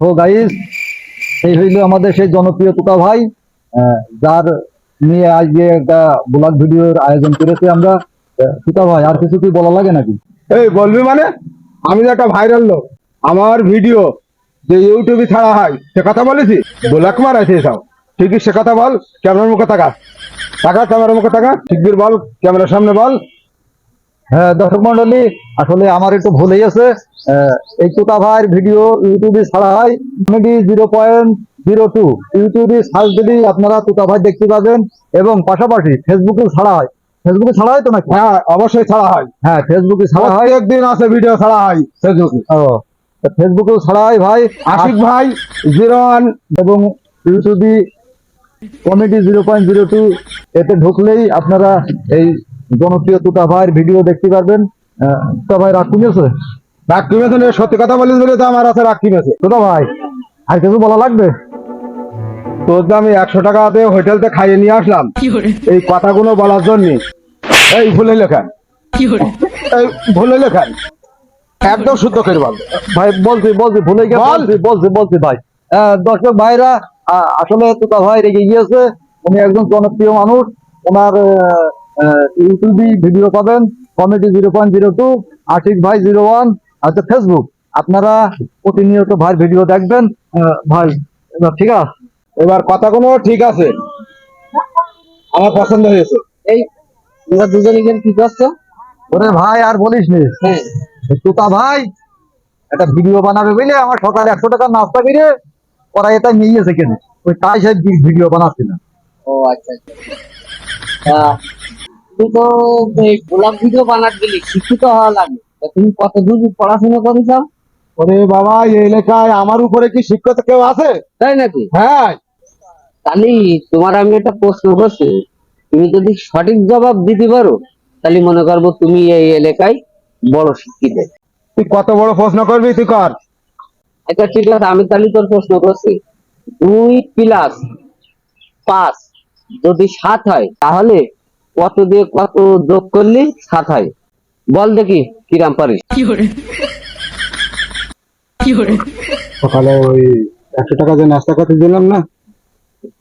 তো গাইস এই হইল আমাদের সেই জনপ্রিয় তুকা ভাই যার নিয়ে আজকে একটা ব্লগ ভিডিওর আয়োজন করেছি আমরা। তুকা ভাই, আর কিছু কি বলা লাগে নাকি? এই, বলবি মানে? আমি তো একটা ভাইরাল লোক, আমার ভিডিও যে ইউটিউবে ছাড়া হয়, সে কথা বলেছি ব্ল্যাক মার আছে সব ঠিকই সে কথা বল? ক্যামেরার মুখে থাকা টাকা ক্যামেরার মুখে টাকা ঠিকবির বল, ক্যামেরার সামনে বল। হ্যাঁ দর্শক মন্ডলী আসলে আমার একটু ভুলেই আছে এই তুকা ভাইয়ের ভিডিও ইউটিউবে ছাড়া হয়। Comedy zero point zero two ইউটিউবে সার্চ দিলেই আপনারা তুকা ভাই দেখতে পাবেন এবং পাশাপাশি ফেসবুকেও ছাড়া হয়। ফেসবুকে ছাড়া হয় তো নাকি? হ্যাঁ অবশ্যই ছাড়া হয়। হ্যাঁ ফেসবুকে ছাড়া হয়। একদিন আছে ভিডিও ছাড়া হয় ফেসবুকে ও ফেসবুকেও ছাড়া হয় ভাই। আশিক ভাই জিরো ওয়ান এবং ইউটিউবে comedy zero point zero two এতে ঢুকলেই আপনারা এই জনপ্রিয় তুতা ভাইয়ের ভিডিও দেখতে পারবেন। তুতা ভাই রাগ কমেছে রাগ কিমেছে না? সত্যি কথা বলে তো আমার আছে রাগ কিমেছে তুতা ভাই আর কিছু বলা লাগবে? তোর তো আমি একশো টাকাতে হোটেলতে খাইয়ে নিয়ে আসলাম। এই কথাগুলো বলার জন্য। এই ভুলে লেখান এই ভুলে লেখান একদম শুদ্ধ করে বল। ভাই বলছি বলছি ভুলে গেছে বল। বলছি বলছি বলছি ভাই। দর্শক ভাইরা আসলে তুতা ভাই রেগে গিয়েছে। উনি একজন জনপ্রিয় মানুষ। ওনার ইউটিউবে ভিডিও পাবেন। Comedy zero point zero two Ashik ভাই জিরো ওয়ান আচ্ছা ফেসবুক আপনারা প্রতিনিয়ত ভাই ভিডিও দেখবেন। ভাই এবার ঠিক আছে? এবার কথাগুলো ঠিক আছে। আমার পছন্দ হয়েছে। এই তোমরা দুজন এখানে কি করছ? ওরে ভাই আর বলিস নি। হ্যাঁ। তুতা ভাই একটা ভিডিও বানাবে বুঝলে? আমার সকালে একশো টাকা নাস্তা করে ওরা এটা নিয়েছে কেন ওই তাই সে ভিডিও বানাচ্ছি না। ও আচ্ছা আচ্ছা। তা, তুই তো ব্লগ ভিডিও বানাতে গেলে শিক্ষিত হওয়া লাগে তুমি কত দূর পড়াশোনা করেছ ওরে বাবা এই এলাকায় আমার উপরে কি শিক্ষক কেউ আছে? তাই নাকি? হ্যাঁ। তাহলে তোমার আমি একটা প্রশ্ন করছি তুমি যদি সঠিক জবাব দিতে পারো তাহলে মনে করব তুমি এই এলাকায় বড় শিক্ষিত। তুই কত বড় প্রশ্ন করবি তুই কর। আচ্ছা ঠিক আছে আমি তাহলে তোর প্রশ্ন করছি। দুই প্লাস পাঁচ যদি সাত হয় তাহলে কত দিয়ে কত যোগ করলি? সাত হয়। বল দেখি কিরাম পারিস? সকালে ওই একশো টাকা যে নাস্তা করতে দিলাম না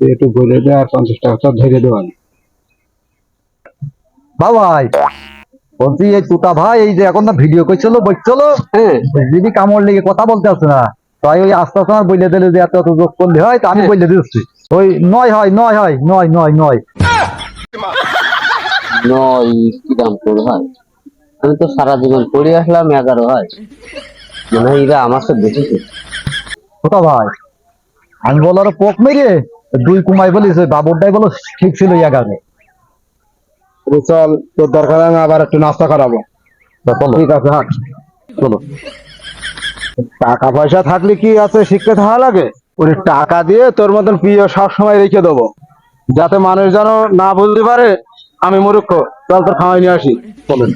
একটু বলে দে আর পঞ্চাশ টাকা সব ধরে দেওয়া বাবাই বলছি এই তুতা ভাই এই যে এখন না ভিডিও করছিল বলছিল হ্যাঁ যদি কামড় লেগে কথা বলতে আসছে না। তাই ওই আস্তে আস্তে আমার বলে দিলে যে এত এত যোগ করলে হয় তা আমি হ্যাঁ। বলে দিচ্ছি। ওই নয় হয় নয় হয় নয় নয় নয়। নয় কিরাম করে হয়? আমি তো সারা জীবন পড়ে আসলাম এগারো হয়। মনে হয় এরা আমার সাথে দেখেছে তুতা ভাই আমি বলার পোক মেরে দুই কুমাই বলিস ওই বাবরটাই বলো ঠিক ছিল এগারো। চল তোর দরকার আমি আবার একটু নাস্তা করাবো। ঠিক আছে হাট। চলো। টাকা পয়সা থাকলে কি আছে শিক্ষিত হওয়া লাগে? ওরে টাকা দিয়ে তোর মতন প্রিয় সব সময় রেখে দেবো। যাতে মানুষ যেন না বলতে পারে আমি মূর্খ চল তোর খাওয়াই নিয়ে আসি। চলেন।